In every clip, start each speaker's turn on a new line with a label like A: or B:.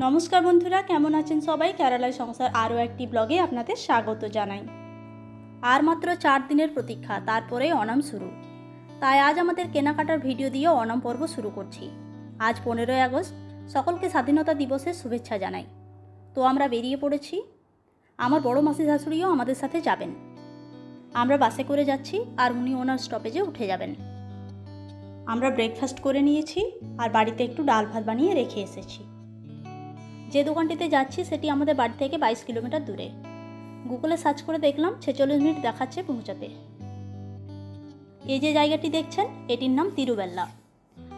A: নমস্কার বন্ধুরা, কেমন আছেন সবাই? কেরালায় সংসার আরও একটি ব্লগে আপনাদের স্বাগত জানাই। আর মাত্র চার দিনের প্রতীক্ষা, তারপরে অনাম শুরু। তাই আজ আমাদের কেনাকাটার ভিডিও দিয়ে অনাম পর্ব শুরু করছি। আজ পনেরোই আগস্ট, সকলকে স্বাধীনতা দিবসের শুভেচ্ছা জানাই। তো আমরা বেরিয়ে পড়েছি। আমার বড় মাসি শাশুড়িও আমাদের সাথে যাবেন। আমরা বাসে করে যাচ্ছি আর উনি ওনার স্টপেজে উঠে যাবেন। আমরা ব্রেকফাস্ট করে নিয়েছি আর বাড়িতে একটু ডাল ভাত বানিয়ে রেখে এসেছি। যে দোকানটিতে যাচ্ছি সেটি আমাদের বাড়ি থেকে বাইশ কিলোমিটার দূরে। গুগলে সার্চ করে দেখলাম, ছেচল্লিশ মিনিট দেখাচ্ছে পৌঁছাতে। এই যে জায়গাটি দেখছেন, এটির নাম তিরুবেল্লা।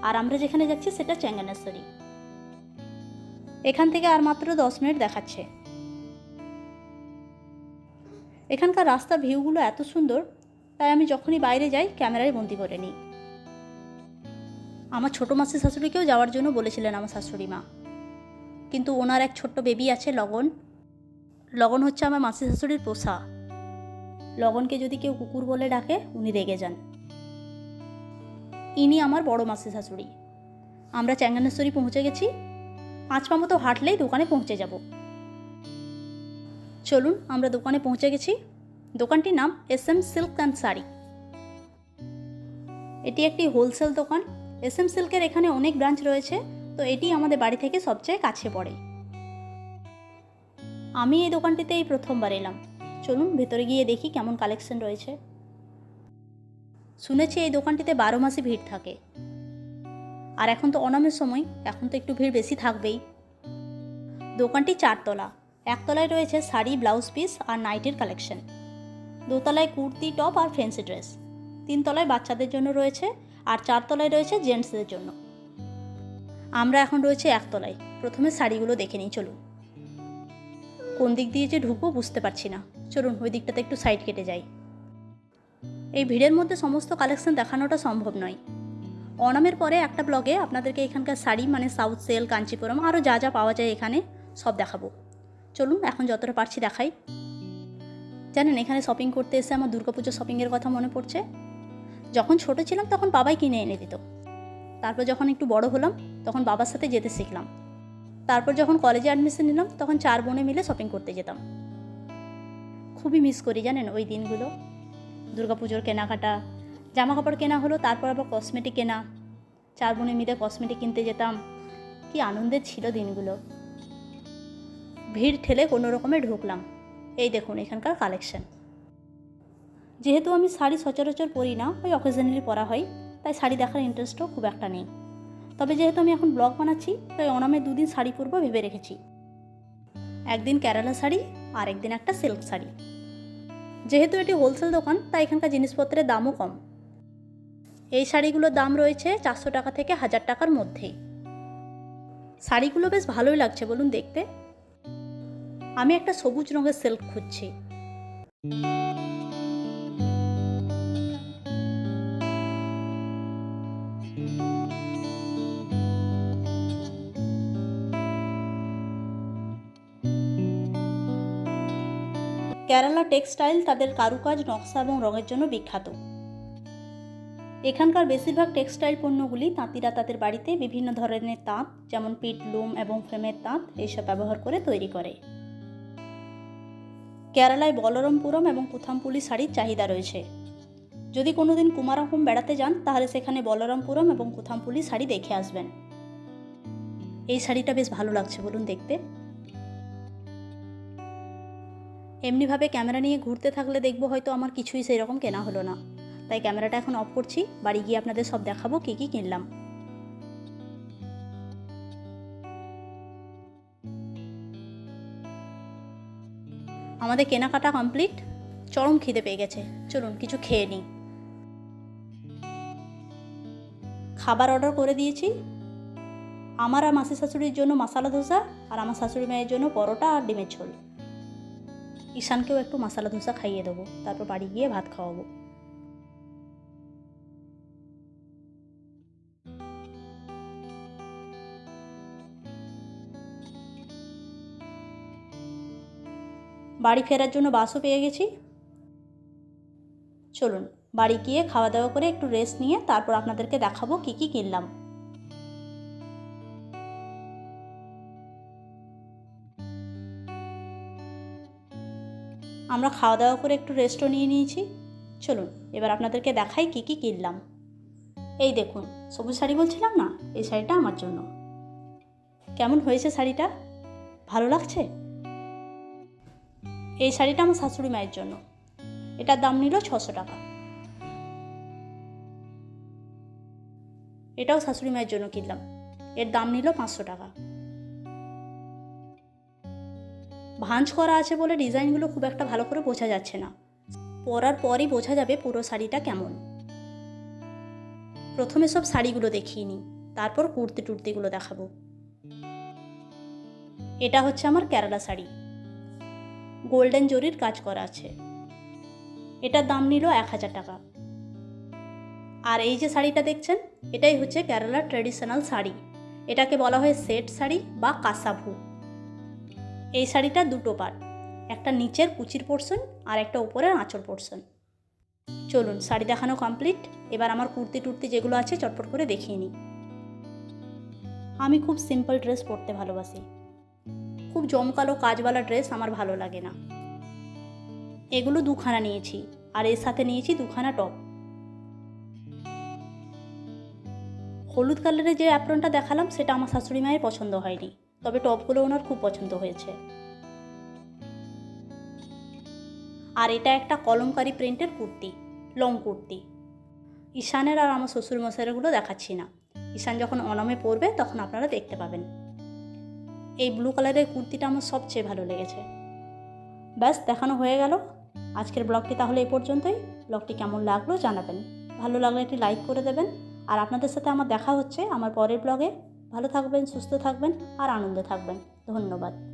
A: আর আমরা যেখানে যাচ্ছি সেটা চ্যাঙ্গানেশ্বরী। এখান থেকে আর মাত্র দশ মিনিট দেখাচ্ছে। এখানকার রাস্তার ভিউগুলো এত সুন্দর, তাই আমি যখনই বাইরে যাই, ক্যামেরায় বন্দি করে নিই। আমার ছোটো মাসির শাশুড়িকেও যাওয়ার জন্য বলেছিলেন আমার শাশুড়ি মা। কিন্তু ওনার এক ছোট্ট বেবি আছে, লগন। লগন হচ্ছে আমার মাসি শাশুড়ির পোষা। লগনকে যদি কেউ কুকুর বলে ডাকে, উনি রেগে যান। ইনি আমার বড় মাসি শাশুড়ি। আমরা চ্যাঙ্গানেশ্বরী পৌঁছে গেছি। পাঁচ পা মতো হাঁটলেই দোকানে পৌঁছে যাব। চলুন, আমরা দোকানে পৌঁছে গেছি। দোকানটির নাম S M silk and sari. এটি একটি হোলসেল দোকান। এস এম সিল্কের এখানে অনেক ব্রাঞ্চ রয়েছে, তো এটি আমাদের বাড়ি থেকে সবচেয়ে কাছে পড়ে। আমি এই দোকানটিতে এই প্রথমবার এলাম। চলুন, ভেতরে গিয়ে দেখি কেমন কালেকশন রয়েছে। শুনেছি এই দোকানটিতে বারো মাসে ভিড় থাকে। আর এখন তো অনামের সময়, এখন তো একটু ভিড় বেশি থাকবেই। দোকানটি চারতলা। একতলায় রয়েছে শাড়ি, ব্লাউজ পিস আর নাইটের কালেকশন। দোতলায় কুর্তি, টপ আর ফ্যান্সি ড্রেস। তিনতলায় বাচ্চাদের জন্য রয়েছে আর চারতলায় রয়েছে জেন্টসদের জন্য। আমরা এখন রয়েছে একতলায়। প্রথমে শাড়িগুলো দেখে নিই, চলুন। কোন দিক দিয়ে যে ঢুকবো বুঝতে পারছি না। চলুন, ওই দিকটাতে একটু সাইড কেটে যাই। এই ভিড়ের মধ্যে সমস্ত কালেকশন দেখানোটা সম্ভব নয়। অনামের পরে একটা ব্লগে আপনাদেরকে এখানকার শাড়ি মানে সাউথ সেল কাঞ্চিপুরম আরও যা যা পাওয়া যায় এখানে সব দেখাবো। চলুন, এখন যতটা পারছি দেখাই। জানেন, এখানে শপিং করতে এসে আমার দুর্গাপুজো শপিংয়ের কথা মনে পড়ছে? যখন ছোট ছিলাম তখন বাবাই কিনে এনে দিত। তারপর যখন একটু বড় হলাম, তখন বাবার সাথে যেতে শিখলাম। তারপর যখন কলেজে অ্যাডমিশন নিলাম, তখন চার বোনে মিলে শপিং করতে যেতাম। খুবই মিস করি, জানেন, ওই দিনগুলো। দুর্গাপুজোর কেনাকাটা জামা কাপড় কেনা হলো, তারপর আবার কসমেটিক কেনা। চার বোনে মিলে কসমেটিক কিনতে যেতাম। কি আনন্দের ছিল দিনগুলো। ভিড় ঠেলে কোনো রকমে ঢুকলাম। এই দেখুন, এখানকার কালেকশন যেহেতু আমি শাড়ি সচরাচর পরি না, ওই অকেশনালি পরা হয়, তাই শাড়ি দেখার ইন্টারেস্টও খুব একটা নেই। তবে যেহেতু আমি এখন ব্লগ বানাচ্ছি, তাই অনামে দুদিন শাড়ি পরবো ভেবে রেখেছি। একদিন কেরালা শাড়ি আর একদিন একটা সিল্ক শাড়ি। যেহেতু এটি হোলসেল দোকান, তাই এখানকার জিনিসপত্রের দামও কম। এই শাড়িগুলোর দাম রয়েছে চারশো টাকা থেকে হাজার টাকার মধ্যেই শাড়িগুলো বেশ ভালোই লাগছে, বলুন দেখতে। আমি একটা সবুজ রঙের সিল্ক খুঁজছি। কেরালা টেক্সটাইল তাদের কারুকাজ, নকশা এবং রঙের জন্য বিখ্যাত। এখানকার বেশিরভাগ টেক্সটাইল পণ্যগুলি তাঁতিরা তাদের বাড়িতে বিভিন্ন ধরনের তাঁত, যেমন পিট, লুম এবং ফ্রেমের তাঁত এইসব ব্যবহার করে তৈরি করে। কেরালায় বলরমপুরম এবং কুথামপুলি শাড়ির চাহিদা রয়েছে। যদি কোনোদিন কুমারকম বেড়াতে যান, তাহলে সেখানে বলরামপুরম এবং কুথামপুলি শাড়ি দেখে আসবেন। এই শাড়িটা বেশ ভালো লাগছে, বলুন দেখতে। এমনিভাবে ক্যামেরা নিয়ে ঘুরতে থাকলে দেখব হয়তো আমার কিছুই সেই রকম কেনা হলো না। তাই ক্যামেরাটা এখন অফ করছি, বাড়ি গিয়ে আপনাদের সব দেখাবো কী কী কিনলাম। আমাদের কেনাকাটা কমপ্লিট চরম খিদে পেয়ে গেছে। চলুন, কিছু খেয়ে নিই। খাবার অর্ডার করে দিয়েছি। আমার আর মাসি শাশুড়ির জন্য মশালা ধোসা আর আমার শাশুড়ি মায়ের জন্য পরোটা আর ডিমের ঝোল। ঈশানকেও একটু মশালা ধোসা খাইয়ে দেবো, তারপর বাড়ি গিয়ে ভাত খাওয়াবো। বাড়ি ফেরার জন্য বাসও পেয়ে গেছি। চলুন, বাড়ি গিয়ে খাওয়া দাওয়া করে একটু রেস্ট নিয়ে তারপর আপনাদেরকে দেখাবো কী কী কিনলাম। আমরা খাওয়া দাওয়া করে একটু রেস্টও নিয়ে নিয়েছি। চলুন, এবার আপনাদেরকে দেখাই কী কী কিনলাম। এই দেখুন, সবুজ শাড়ি বলছিলাম না? এই শাড়িটা আমার জন্য। কেমন হয়েছে শাড়িটা? ভালো লাগছে? এই শাড়িটা আমার শাশুড়ি মায়ের জন্য। এটার দাম নিল ছশো টাকা। এটাও শাশুড়ি মায়ের জন্য কিনলাম। এর দাম নিল পাঁচশো টাকা। ভাঁজ করা আছে বলে ডিজাইনগুলো খুব একটা ভালো করে বোঝা যাচ্ছে না। পরার পরই বোঝা যাবে পুরো শাড়িটা কেমন। প্রথমে সব শাড়িগুলো দেখিয়ে নিই, তারপর কুর্তি টুর্তিগুলো দেখাবো। এটা হচ্ছে আমার কেরালা শাড়ি। গোল্ডেন জরির কাজ করা আছে। এটার দাম নিল এক হাজার টাকা। আর এই যে শাড়িটা দেখছেন, এটাই হচ্ছে কেরালার ট্রেডিশনাল শাড়ি। এটাকে বলা হয় সেট শাড়ি বা কাসাভু। এই শাড়িটা দুটো পার্ট একটা নিচের কুচির পোর্শন আর একটা উপরের আঁচল পোর্শন চলুন, শাড়ি দেখানো কমপ্লিট এবার আমার কুর্তি টুর্তি যেগুলো আছে চটপট করে দেখিয়ে নিই। আমি খুব সিম্পল ড্রেস পরতে ভালোবাসি। খুব জমকালো কাজওয়ালা ড্রেস আমার ভালো লাগে না। এগুলো দুখানা নিয়েছি, আর এর সাথে নিয়েছি দুখানা টপ হলুদ কালারের যে অ্যাপ্রনটা দেখালাম, সেটা আমার শাশুড়ি মায়ের পছন্দ হয়নি। তবে টপগুলো ওনার খুব পছন্দ হয়েছে। আর এটা একটা কলমকারি প্রিন্টের কুর্তি, লং কুর্তি। ঈশানের আর আমার শ্বশুর মশাইগুলো দেখাচ্ছি না। ঈশান যখন অনামে পরবে তখন আপনারা দেখতে পাবেন। এই ব্লু কালারের কুর্তিটা আমার সবচেয়ে ভালো লেগেছে। ব্যাস, দেখানো হয়ে গেল। আজকের ব্লগটি তাহলে এই পর্যন্তই। ব্লগটি কেমন লাগল জানাবেন। ভালো লাগলে একটি লাইক করে দেবেন। আর আপনাদের সাথে আমার দেখা হচ্ছে আমার পরের ব্লগে। ভালো থাকবেন সুস্থ থাকবেন আর আনন্দে থাকবেন। ধন্যবাদ।